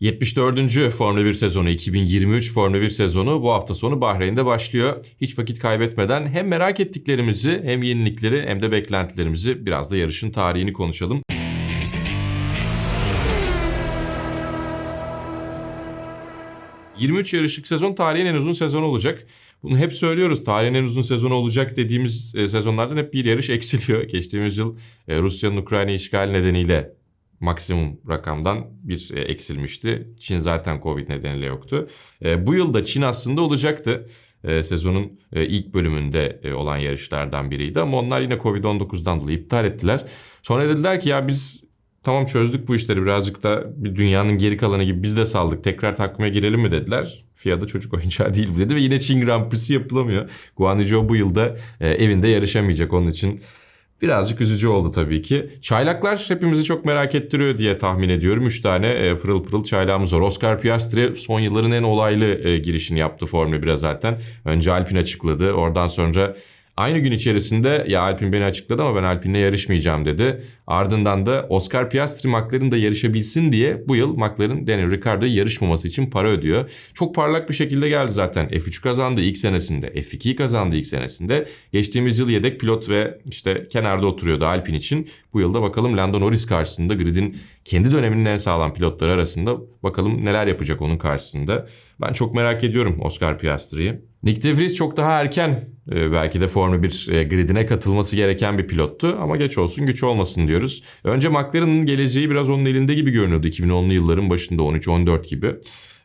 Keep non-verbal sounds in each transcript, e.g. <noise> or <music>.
74. Formula 1 sezonu 2023 Formula 1 sezonu bu hafta sonu Bahreyn'de başlıyor. Hiç vakit kaybetmeden hem merak ettiklerimizi hem yenilikleri hem de beklentilerimizi biraz da yarışın tarihini konuşalım. ...23 yarışlık sezon tarihin en uzun sezonu olacak. Bunu hep söylüyoruz. Tarihin en uzun sezonu olacak dediğimiz e, sezonlardan hep bir yarış eksiliyor. Geçtiğimiz yıl e, Rusya'nın Ukrayna işgali nedeniyle maksimum rakamdan bir e, eksilmişti. Çin zaten Covid nedeniyle yoktu. E, bu yıl da Çin aslında olacaktı. E, sezonun ilk bölümünde olan yarışlardan biriydi ama onlar yine Covid-19'dan dolayı iptal ettiler. Sonra dediler ki ya biz tamam çözdük bu işleri birazcık da bir dünyanın geri kalanı gibi biz de saldık tekrar takvime girelim mi dediler. FIA da çocuk oyuncağı <laughs> değil bu dedi ve yine Çin Grand Prix'si yapılamıyor. Guan Yu Zhou bu yılda evinde yarışamayacak onun için Birazcık üzücü oldu tabii ki. Çaylaklar hepimizi çok merak ettiriyor diye tahmin ediyorum. Üç tane e, pırıl pırıl çaylağımız var. Oscar Piastri son yılların en olaylı e, girişini yaptı Formula 1'e zaten. Önce Alpine açıkladı. Oradan sonra aynı gün içerisinde ya Alpine beni açıkladı ama ben Alpine'le yarışmayacağım dedi. Ardından da Oscar Piastri McLaren'da yarışabilsin diye bu yıl McLaren Daniel Ricciardo'ya yarışmaması için para ödüyor. Çok parlak bir şekilde geldi zaten. F3 kazandı ilk senesinde. F2'yi kazandı ilk senesinde. Geçtiğimiz yıl yedek pilot ve işte kenarda oturuyordu Alpine için. Bu yılda bakalım Lando Norris karşısında gridin kendi döneminin en sağlam pilotları arasında bakalım neler yapacak onun karşısında. Ben çok merak ediyorum Oscar Piastri'yi. Nick De Vries çok daha erken belki de Formula 1 e, gridine katılması gereken bir pilottu ama geç olsun güç olmasın diyoruz. Önce McLaren'ın geleceği biraz onun elinde gibi görünüyordu 2010'lu yılların başında 13-14 gibi.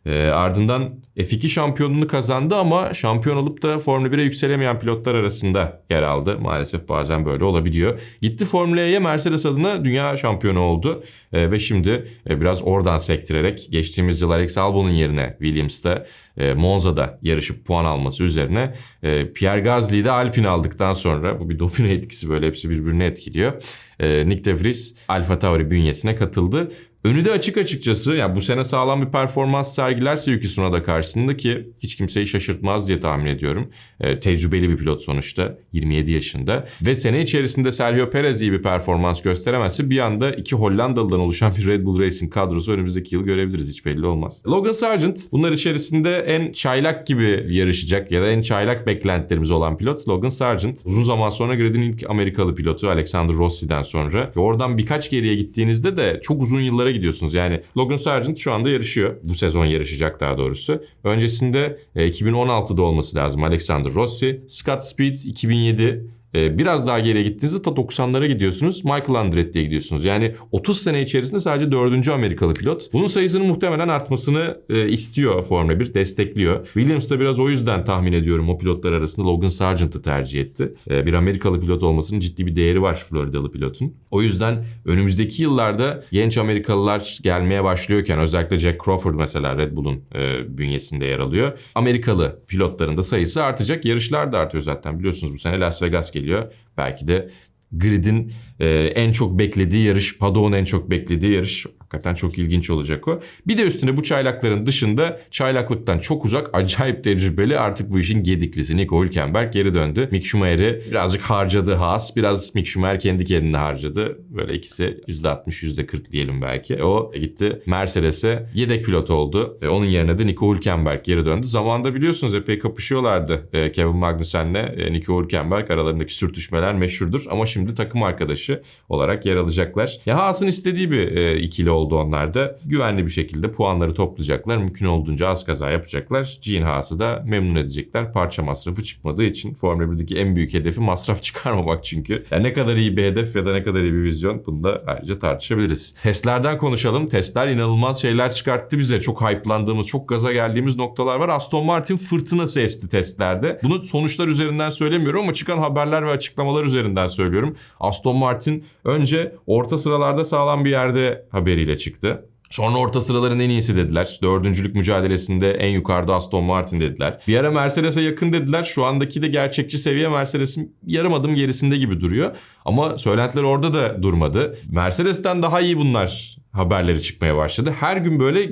E, ardından F2 şampiyonluğunu kazandı ama şampiyon olup da Formula 1'e yükselemeyen pilotlar arasında yer aldı. Maalesef bazen böyle olabiliyor. Gitti Formula E'ye Mercedes adına dünya şampiyonu oldu. E, ve şimdi e, biraz oradan sektirerek geçtiğimiz yıl Alex Albon'un yerine Williams'ta e, Monza'da yarışıp puan alması üzerine e, Pierre Gasly'yi de Alpine aldıktan sonra bu bir domino etkisi böyle hepsi birbirini etkiliyor. E, Nick De Vries Alfa Tauri bünyesine katıldı. Önü de açık açıkçası. Yani bu sene sağlam bir performans sergilerse Yuki Tsunoda karşısında ki hiç kimseyi şaşırtmaz diye tahmin ediyorum. E, tecrübeli bir pilot sonuçta. 27 yaşında. Ve sene içerisinde Sergio Perez iyi bir performans gösteremezse bir anda iki Hollandalı'dan oluşan bir Red Bull Racing kadrosu önümüzdeki yıl görebiliriz. Hiç belli olmaz. Logan Sargent bunlar içerisinde en çaylak gibi yarışacak ya da en çaylak beklentilerimiz olan pilot Logan Sargent. Uzun zaman sonra gridin ilk Amerikalı pilotu Alexander Rossi'den sonra. Ve oradan birkaç geriye gittiğinizde de çok uzun yıllara gidiyorsunuz. Yani Logan Sargent şu anda yarışıyor. Bu sezon yarışacak daha doğrusu. Öncesinde e, 2016'da olması lazım Alexander Rossi. Scott Speed 2007 ee, biraz daha geriye gittiğinizde ta 90'lara gidiyorsunuz. Michael Andretti'ye gidiyorsunuz. Yani 30 sene içerisinde sadece 4. Amerikalı pilot. Bunun sayısının muhtemelen artmasını e, istiyor Formula 1, destekliyor. Williams da biraz o yüzden tahmin ediyorum o pilotlar arasında Logan Sargent'ı tercih etti. E, bir Amerikalı pilot olmasının ciddi bir değeri var Floridalı pilotun. O yüzden önümüzdeki yıllarda genç Amerikalılar gelmeye başlıyorken özellikle Jack Crawford mesela Red Bull'un e, bünyesinde yer alıyor. Amerikalı pilotların da sayısı artacak. Yarışlar da artıyor zaten biliyorsunuz bu sene Las Vegas geliyor. Belki de gridin e, en çok beklediği yarış, Paddock'un en çok beklediği yarış. Hakikaten çok ilginç olacak o. Bir de üstüne bu çaylakların dışında çaylaklıktan çok uzak, acayip tecrübeli artık bu işin gediklisi Nico Hülkenberg geri döndü. Mick Schumacher'i birazcık harcadı Haas. Biraz Mick Schumacher kendi kendine harcadı. Böyle ikisi %60, %40 diyelim belki. O gitti Mercedes'e yedek pilot oldu. E, onun yerine de Nico Hülkenberg geri döndü. Zamanında biliyorsunuz epey kapışıyorlardı e, Kevin Magnussen'le e, Nico Hülkenberg. Aralarındaki sürtüşmeler meşhurdur. Ama şimdi takım arkadaşı olarak yer alacaklar. Ya Haas'ın istediği bir e, ikili oldu onlar da. Güvenli bir şekilde puanları toplayacaklar. Mümkün olduğunca az kaza yapacaklar. Gene Haas'ı da memnun edecekler. Parça masrafı çıkmadığı için Formula 1'deki en büyük hedefi masraf <laughs> çıkarmamak çünkü. Yani ne kadar iyi bir hedef ya da ne kadar iyi bir vizyon bunu da ayrıca tartışabiliriz. Testlerden konuşalım. Testler inanılmaz şeyler çıkarttı bize. Çok hype'landığımız, çok gaza geldiğimiz noktalar var. Aston Martin fırtınası esti testlerde. Bunu sonuçlar üzerinden söylemiyorum ama çıkan haberler ve açıklamalar üzerinden söylüyorum. Aston Martin önce orta sıralarda sağlam bir yerde haberiyle çıktı. Sonra orta sıraların en iyisi dediler. Dördüncülük mücadelesinde en yukarıda Aston Martin dediler. Bir ara Mercedes'e yakın dediler. Şu andaki de gerçekçi seviye Mercedes'in yarım adım gerisinde gibi duruyor. Ama söylentiler orada da durmadı. Mercedes'ten daha iyi bunlar haberleri çıkmaya başladı. Her gün böyle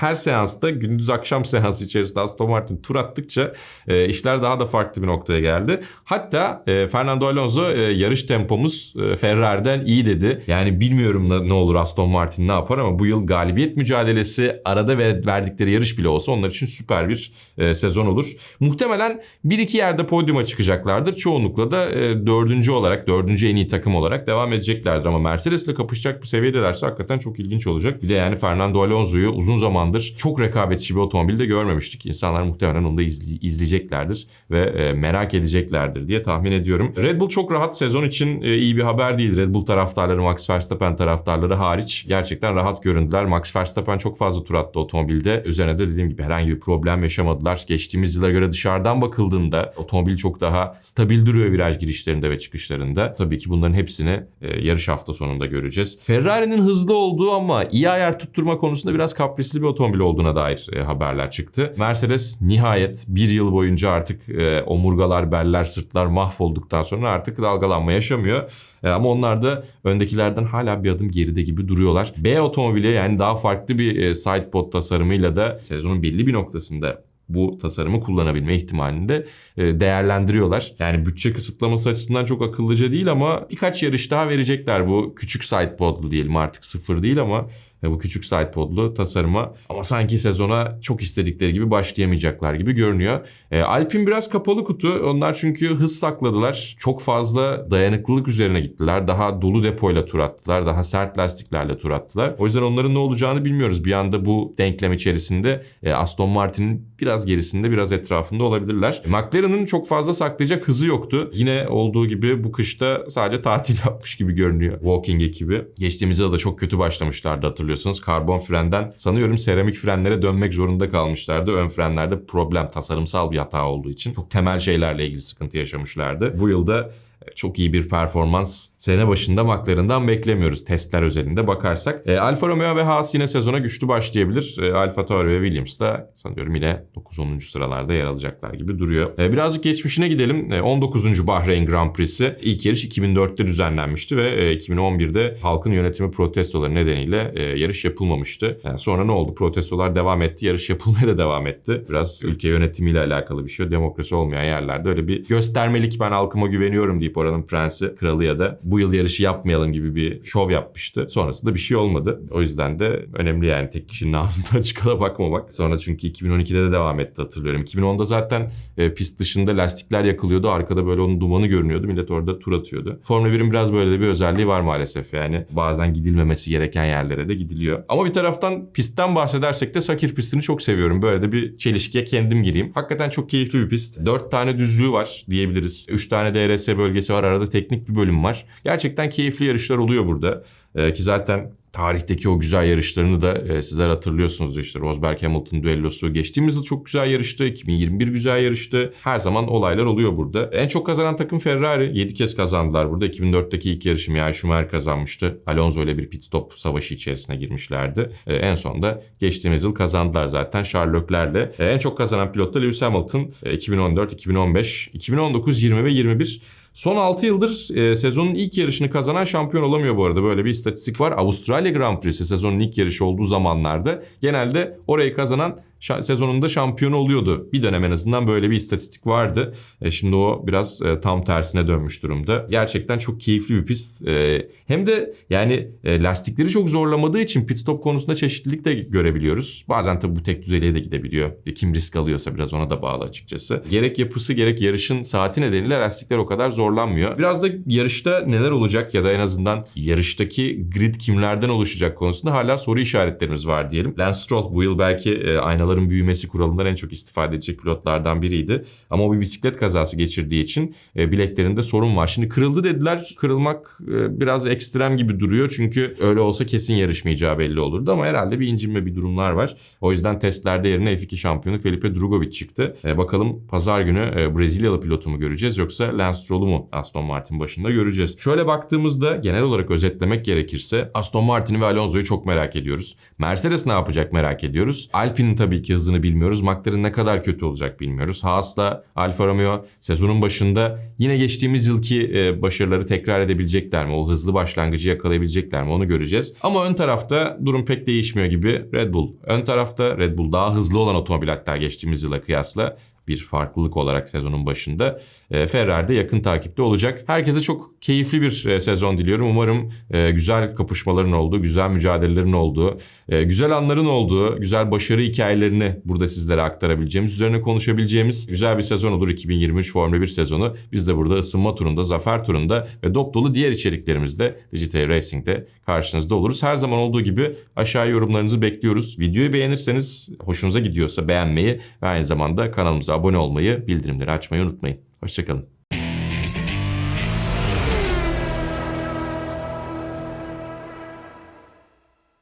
her seansta gündüz akşam <laughs> seansı içerisinde Aston Martin tur attıkça e, işler daha da farklı bir noktaya geldi. Hatta e, Fernando Alonso e, yarış tempomuz e, Ferrari'den iyi dedi. Yani bilmiyorum ne, olur Aston Martin ne yapar ama bu yıl galibiyet mücadelesi arada ver, verdikleri yarış bile olsa onlar için süper bir e, sezon olur. Muhtemelen bir iki yerde podyuma çıkacaklardır. Çoğunlukla da e, dördüncü olarak, dördüncü en iyi takım olarak devam edeceklerdir. Ama Mercedes'le kapışacak bir seviyedelerse hakikaten çok ilginç olacak. Bir de yani Fernando Alonso'yu uzun zamandır çok rekabetçi bir otomobilde görmemiştik. İnsanlar muhtemelen onu da izle- izleyeceklerdir ve e, merak edeceklerdir diye tahmin ediyorum. Red Bull çok rahat sezon için e, iyi bir haber değil. Red Bull taraftarları, Max Verstappen taraftarları hariç gerçekten rahat göründüler. Max Verstappen çok fazla tur attı otomobilde. Üzerine de dediğim gibi herhangi bir problem yaşamadılar. Geçtiğimiz yıla göre dışarıdan bakıldığında otomobil çok daha stabil duruyor viraj girişlerinde ve çıkışlarında. Tabii ki bunların hepsini e, yarış hafta sonunda göreceğiz. Ferrari'nin hızlı olduğu ama iyi ayar tutturma konusunda biraz kaprisli bir otomobil olduğuna dair e, haberler çıktı. Mercedes nihayet bir yıl boyunca artık e, omurgalar, beller, sırtlar mahvolduktan sonra artık dalgalanma yaşamıyor. E, ama onlar da öndekilerden hala bir adım geride gibi duruyorlar. B otomobili yani daha farklı bir sidepod tasarımıyla da sezonun belli bir noktasında bu tasarımı kullanabilme ihtimalini de e, değerlendiriyorlar. Yani bütçe kısıtlaması açısından çok akıllıca değil ama birkaç yarış daha verecekler bu küçük sidepodlu diyelim artık sıfır değil ama bu küçük sidepodlu tasarıma ama sanki sezona çok istedikleri gibi başlayamayacaklar gibi görünüyor. E, Alpine biraz kapalı kutu. Onlar çünkü hız sakladılar. Çok fazla dayanıklılık üzerine gittiler. Daha dolu depoyla tur attılar. Daha sert lastiklerle tur attılar. O yüzden onların ne olacağını bilmiyoruz. Bir anda bu denklem içerisinde e, Aston Martin'in biraz gerisinde biraz etrafında olabilirler. E, McLaren'ın çok fazla saklayacak hızı yoktu. Yine olduğu gibi bu kışta sadece tatil <laughs> yapmış gibi görünüyor Walking ekibi. Geçtiğimiz yılda çok kötü başlamışlardı hatırlıyorsunuz. Karbon frenden sanıyorum seramik frenlere dönmek zorunda kalmışlardı. Ön frenlerde problem tasarımsal bir hata olduğu için çok temel şeylerle ilgili sıkıntı yaşamışlardı. Bu yılda çok iyi bir performans sene başında McLaren'dan beklemiyoruz testler özelinde bakarsak. E, Alfa Romeo ve Haas yine sezona güçlü başlayabilir. E, Alfa Tauri ve Williams da sanıyorum yine 9-10. sıralarda yer alacaklar gibi duruyor. E, birazcık geçmişine gidelim. E, 19. Bahreyn Grand Prix'si ilk yarış 2004'te düzenlenmişti ve e, 2011'de halkın yönetimi protestoları nedeniyle e, yarış yapılmamıştı. Yani sonra ne oldu? Protestolar devam etti. Yarış yapılmaya da devam etti. Biraz ülke yönetimiyle alakalı bir şey. Demokrasi olmayan yerlerde öyle bir göstermelik ben halkıma güveniyorum deyip oranın prensi, kralı ya da bu yıl yarışı yapmayalım gibi bir şov yapmıştı. Sonrasında bir şey olmadı. O yüzden de önemli yani tek kişinin <laughs> ağzından çıkana bakmamak. Sonra çünkü 2012'de de devam etti hatırlıyorum. 2010'da zaten e, pist dışında lastikler yakılıyordu. Arkada böyle onun dumanı görünüyordu. Millet orada tur atıyordu. Formula 1'in biraz böyle de bir özelliği var maalesef yani. Bazen gidilmemesi gereken yerlere de gidiliyor. Ama bir taraftan pistten bahsedersek de Sakir pistini çok seviyorum. Böyle de bir çelişkiye kendim gireyim. Hakikaten çok keyifli bir pist. 4 tane düzlüğü var diyebiliriz. 3 tane DRS bölgesi var. Arada teknik bir bölüm var. Gerçekten keyifli yarışlar oluyor burada. Ee, ki zaten tarihteki o güzel yarışlarını da e, sizler hatırlıyorsunuz işte Rosberg Hamilton düellosu. Geçtiğimiz yıl çok güzel yarıştı. 2021 güzel yarıştı. Her zaman olaylar oluyor burada. En çok kazanan takım Ferrari. 7 kez kazandılar burada. 2004'teki ilk yarışı Michael Schumacher kazanmıştı. Alonso ile bir pit stop savaşı içerisine girmişlerdi. E, en son da geçtiğimiz yıl kazandılar zaten Charles Leclerc'le. E, en çok kazanan pilot da Lewis Hamilton. E, 2014, 2015, 2019, 20 ve 21 Son 6 yıldır e, sezonun ilk yarışını kazanan şampiyon olamıyor bu arada. Böyle bir istatistik var. Avustralya Grand Prix'si sezonun ilk yarışı olduğu zamanlarda genelde orayı kazanan sezonunda şampiyonu oluyordu. Bir dönem en azından böyle bir istatistik vardı. E, şimdi o biraz e, tam tersine dönmüş durumda. Gerçekten çok keyifli bir pist. E, hem de yani e, lastikleri çok zorlamadığı için pit stop konusunda çeşitlilik de görebiliyoruz. Bazen tabii bu tek düzeliğe de gidebiliyor. E, kim risk alıyorsa biraz ona da bağlı açıkçası. Gerek yapısı gerek yarışın saati nedeniyle lastikler o kadar zorlanmıyor. Biraz da yarışta neler olacak ya da en azından yarıştaki grid kimlerden oluşacak konusunda hala soru işaretlerimiz var diyelim. Lance Stroll bu yıl belki e, aynaların büyümesi kuralından en çok istifade edecek pilotlardan biriydi. Ama o bir bisiklet kazası geçirdiği için e, bileklerinde sorun var. Şimdi kırıldı dediler. Kırılmak e, biraz ekstrem gibi duruyor. Çünkü öyle olsa kesin yarışmayacağı belli olurdu ama herhalde bir incinme bir durumlar var. O yüzden testlerde yerine F2 şampiyonu Felipe Drugovich çıktı. E, bakalım pazar günü e, Brezilyalı pilotu mu göreceğiz yoksa Lance Stroll'u mu Aston Martin başında göreceğiz. Şöyle baktığımızda genel olarak özetlemek gerekirse Aston Martin ve Alonso'yu çok merak ediyoruz. Mercedes ne yapacak merak ediyoruz. Alpine'in tabii tabii ki hızını bilmiyoruz. McLaren ne kadar kötü olacak bilmiyoruz. Haas'la Alfa Romeo sezonun başında yine geçtiğimiz yılki e, başarıları tekrar edebilecekler mi? O hızlı başlangıcı yakalayabilecekler mi? Onu göreceğiz. Ama ön tarafta durum pek değişmiyor gibi Red Bull. Ön tarafta Red Bull daha hızlı olan otomobil hatta geçtiğimiz yıla kıyasla bir farklılık olarak sezonun başında. E, yakın takipte olacak. Herkese çok keyifli bir e, sezon diliyorum. Umarım e, güzel kapışmaların olduğu, güzel mücadelelerin olduğu, e, güzel anların olduğu, güzel başarı hikayelerini burada sizlere aktarabileceğimiz, üzerine konuşabileceğimiz güzel bir sezon olur 2023 Formula 1 sezonu. Biz de burada ısınma turunda, zafer turunda ve dop dolu diğer içeriklerimizde Digital Racing'de karşınızda oluruz. Her zaman olduğu gibi aşağı yorumlarınızı bekliyoruz. Videoyu beğenirseniz, hoşunuza gidiyorsa beğenmeyi ve aynı zamanda kanalımıza abone olmayı, bildirimleri açmayı unutmayın. Hoşçakalın.